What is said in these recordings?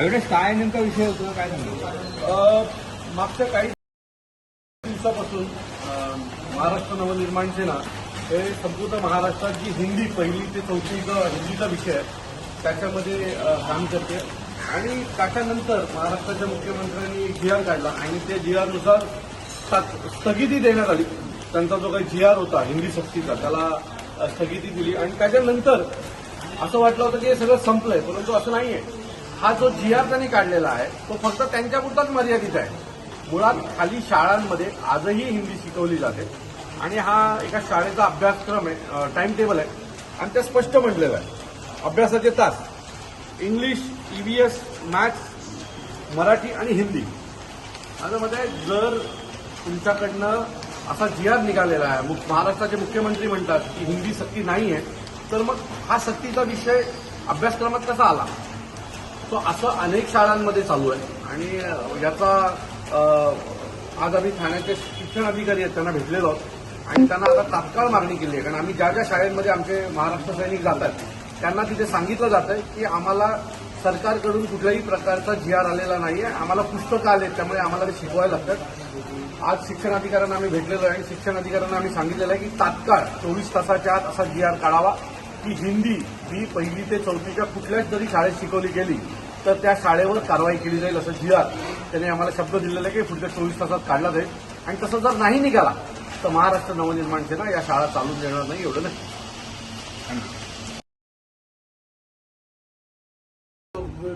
एवढ्या काय नेमका विषय होतो काय सांगतो मागच्या काही दिवसापासून महाराष्ट्र नवनिर्माण सेना हे संपूर्ण महाराष्ट्रात जी हिंदी पहिली ते चौथी हिंदीचा विषय आहे त्याच्यामध्ये काम करते. आणि त्याच्यानंतर महाराष्ट्राच्या मुख्यमंत्र्यांनी जी आर काढला आणि त्या जी आरनुसार स्थगिती देण्यात आली. त्यांचा जो काही जी आर होता हिंदी सक्तीचा त्याला स्थगिती दिली. आणि त्याच्यानंतर असं वाटलं होतं की हे सगळं संपलंय परंतु असं नाही आहे हा जो जी आर त्यांनी काढलेला आहे तो फक्त त्यांच्यापुरताच मर्यादित आहे. मुळात खाली शाळांमध्ये आजही हिंदी शिकवली जाते. आणि हा एका शाळेचा अभ्यासक्रम आहे टाइम टेबल आहे. आणि ते स्पष्ट म्हटलेलं आहे. अभ्यासाचे तास. इंग्लिश ईव्हीएस मॅथ्स मराठी आणि हिंदी. आता मध्ये जर तुमच्याकडनं असा जी आर निघालेला आहे मु- महाराष्ट्राचे मुख्यमंत्री म्हणतात की हिंदी सक्ती नाही आहे तर मग हा सक्तीचा विषय अभ्यासक्रमात कसा आला? तो असं अनेक शाळांमध्ये चालू आहे. आणि याचा आज आम्ही ठाण्याचे शिक्षण अधिकारी आहेत त्यांना भेटलेलो आहोत. आणि त्यांना आता तात्काळ मागणी केली आहे. कारण आम्ही ज्या ज्या शाळेमध्ये आमचे महाराष्ट्र सैनिक जातात त्यांना तिथे सांगितलं जात आहे की आम्हाला सरकारकडून कुठल्याही प्रकारचा जी आर आलेला आहे आम्हाला पुस्तकं आले त्यामुळे आम्हाला ते शिकवायला लागतात. आज शिक्षण अधिकाऱ्यांना आम्ही भेटलेलो आहे. आणि शिक्षण अधिकाऱ्यांना आम्ही सांगितलेलं आहे की तात्काळ चोवीस तासाच्या आत असा जी आर काढावा की हिंदी ही पहिली ते चौथीच्या कुठल्याच जरी शाळेत शिकवली गेली तर त्या शाळेवर कारवाई केली जाईल असं जी आर त्यांनी आम्हाला शब्द दिलेला आहे की पुढच्या चोवीस तासात काढला जाईल. आणि तसं जर नाही निघाला तर महाराष्ट्र नवनिर्माण सेना या शाळा चालून देणार नाही एवढं नाही.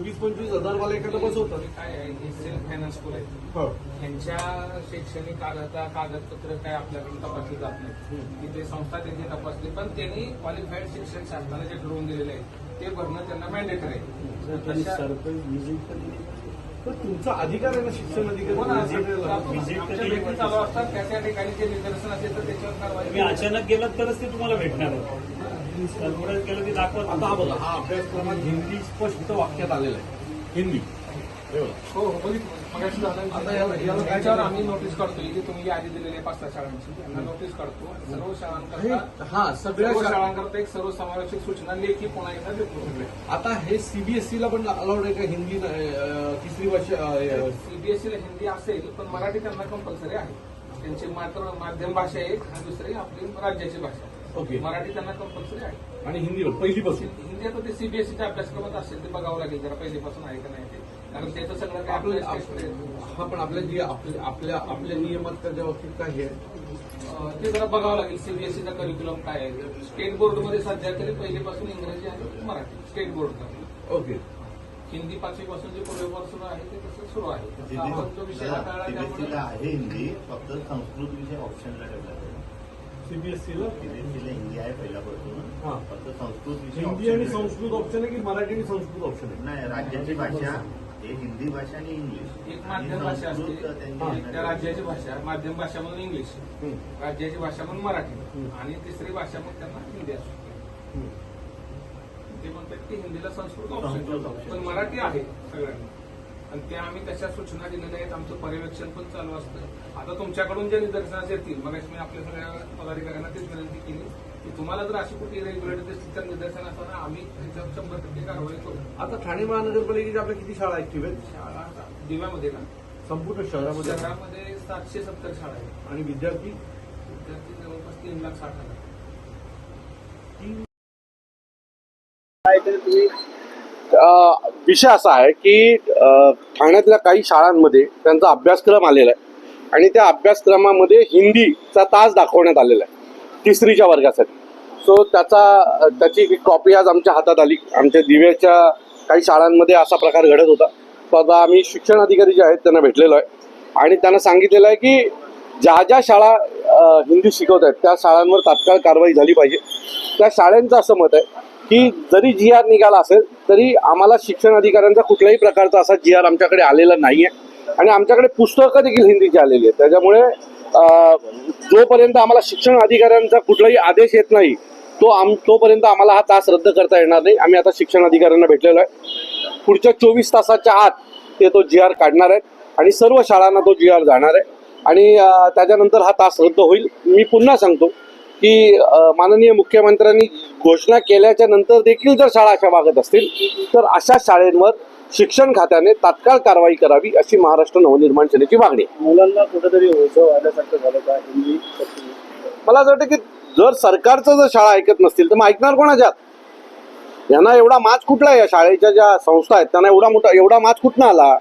वीस पंचवीस हजार वाला एखादं बसवतं काय आहे हे सेल्फ फायनान्स स्कूल आहे हो. त्यांच्या शैक्षणिक कागदा कागदपत्र काय आपल्याकडून तपासली जात नाही की ते संस्था त्यांची तपासली पण त्यांनी क्वालिफाईड शिक्षण शासनाने जे ठरवून दिलेले आहे ते भरणं त्यांना मॅन्डेटरी आहे. तुमचा अधिकार आहे ना शिक्षण हो अधिकारी भेटी चालू असतात त्या त्या ठिकाणी जे निदर्शन असेल तर त्याच्यावर कारवाई तुम्ही अचानक गेलात तरच ते तुम्हाला भेटणार आहे. केलं की दाखवत आता हा बघा हा अभ्यासक्रमात हिंदी स्पष्ट वाक्यात आलेलं आहे. हिंदी. हे. हो बघितलं? आम्ही नोटीस काढतो इथे तुम्ही यादी दिलेली आहे पाच सहा शाळांची त्यांना नोटीस काढतो सर्व शाळांकरता हे- सगळ्या सर्व शाळांकरता एक सूचना लेखी पुन्हा एकदा देतो. सगळे आता हे सीबीएसईला पण अलाउड आहे का? हिंदी तिसरी भाषा अं, सीबीएसईला हिंदी असेल पण मराठी त्यांना कंपल्सरी आहे. त्यांची मात्र माध्यम भाषा एक आणि दुसरी आपली राज्याची भाषा ओके. मराठी त्यांना कंपल्सरी आहे. आणि हिंदी पहिलीपासून? हिंदी आता ते सीबीएसईच्या अभ्यासक्रमात असेल ते बघावं लागेल जरा पहिलीपासून आहे का नाही ते. कारण त्याचं सगळं काय आपल्या आपलं हा पण आपल्या जी आपल्या आपल्या आपल्या नियमात त्याच्या बाबतीत काय आहे? ते जरा बघावं लागेल. सीबीएसईचा करिक्युलम काय आहे? स्टेट बोर्डमध्ये सध्या तरी पहिलीपासून इंग्रजी आणि मराठी स्टेट बोर्डचा ओके. हिंदी पाचवीपासून जे पूर्वीपासून आहे ते तसं सुरू आहे. आपण जो विषय हाताळला आहे हिंदी फक्त संस्कृत विषय ऑप्शनला ठेवला आहे. सीबीएसईला सीबीएसईला हिंदी आहे पहिल्यापासून हा. फक्त संस्कृत विषय हिंदी आणि संस्कृत ऑप्शन आहे की मराठी आणि संस्कृत ऑप्शन आहे आहे. नाही राज्याची भाषा. हिंदी भाषा आणि इंग्लिश. एक माध्यम भाषा असते. एक त्या राज्याची भाषा माध्यम भाषा म्हणून इंग्लिश. राज्याची भाषा म्हणून मराठी. आणि तिसरी भाषा मग त्यांना हिंदी हम्म. ते म्हणतात की हिंदीला संस्कृत. पण मराठी आहे सगळ्यांना. आणि त्या आम्ही तशा सूचना दिलेल्या आहेत. आमचं पर्यवेक्षण पण चालू असतं. आता तुमच्याकडून जे निदर्शनास येतील मग मी आपल्या सगळ्या पदाधिकाऱ्यांना तीच विनंती केली. की तुम्हाला जर अशी कुठली रेग्युलेटर दिसतील तर निदर्शन असताना आम्ही त्याच्यावर शंभर टक्के कारवाई करू. आता ठाणे महानगरपालिकेच्या आपल्या किती शाळा ऍक्टिव्ह आहेत शाळा दिव्यामध्ये ना. संपूर्ण शहरामध्ये? शहरामध्ये सातशे सत्तर शाळा आहेत. आणि विद्यार्थी? विद्यार्थी जवळपास तीन लाख साठ हजार. विषय असा आहे की ठाण्यातल्या काही शाळांमध्ये त्यांचा अभ्यासक्रम आलेला आहे. आणि त्या अभ्यासक्रमामध्ये हिंदीचा तास दाखवण्यात आलेला आहे. तिसरीच्या वर्गासाठी. सो त्याचा त्याची कॉपी आज आमच्या हातात आली. आमच्या दिव्याच्या काही शाळांमध्ये असा प्रकार घडत होता. तो आम्ही शिक्षण अधिकारी जे आहेत त्यांना भेटलेलो आहे. आणि त्यांना सांगितलेलं आहे की ज्या ज्या शाळा हिंदी शिकवत आहेत त्या शाळांवर तात्काळ कारवाई झाली पाहिजे. त्या शाळांचं असं मत आहे की जरी जी आर निघाला असेल तरी आम्हाला शिक्षण अधिकाऱ्यांचा कुठल्याही प्रकारचा असा जी आर आमच्याकडे आलेला नाही आहे आणि आमच्याकडे पुस्तकं देखील हिंदीची आलेली आहेत. त्याच्यामुळे जोपर्यंत आम्हाला शिक्षण अधिकाऱ्यांचा कुठलाही आदेश येत नाही तो आम तोपर्यंत आम्हाला हा तास रद्द करता येणार नाही. आम्ही आता शिक्षण अधिकाऱ्यांना भेटलेलो आहे. पुढच्या चोवीस तासाच्या आत ते तो जी आर काढणार आहेत आणि सर्व शाळांना तो जी आर जाणार आहे. आणि त्याच्यानंतर हा तास रद्द होईल. मी पुन्हा सांगतो की माननीय मुख्यमंत्र्यांनी घोषणा केल्याच्यानंतर देखील जर शाळा अशा वागत असतील तर अशा शाळेंवर शिक्षण खात्याने तात्काळ कारवाई करावी अशी महाराष्ट्र नवनिर्माण सेनेची मागणी मुलांना कुठेतरी झालं का? हिंदी? मला असं वाटतं की जर सरकारचं जर शाळा ऐकत नसतील तर मग ऐकणार कोणाच्यात यांना एवढा माच कुठला आहे? या शाळेच्या ज्या संस्था आहेत त्यांना एवढा मोठा एवढा माच कुठनं आला?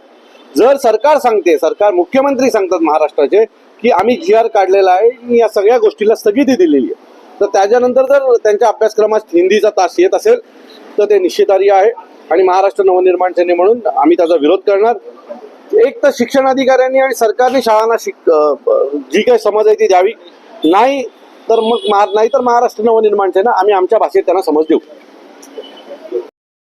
जर सरकार सांगते सरकार मुख्यमंत्री सांगतात महाराष्ट्राचे की आम्ही जी आर काढलेला आहे या सगळ्या गोष्टीला स्थगिती दिलेली आहे. तर त्याच्यानंतर जर त्यांच्या अभ्यासक्रमात हिंदीचा तास येत असेल तर ते निश्चितार्ह आहे. आणि महाराष्ट्र नवनिर्माण सेने म्हणून आम्ही त्याचा विरोध करणार. एक तर शिक्षण अधिकाऱ्यांनी आणि सरकारने शाळांना शिक जी काही समज आहे ती द्यावी. नाही तर मग नाही तर महाराष्ट्र नवनिर्माण सेना आम्ही आमच्या भाषेत त्यांना समज देऊ.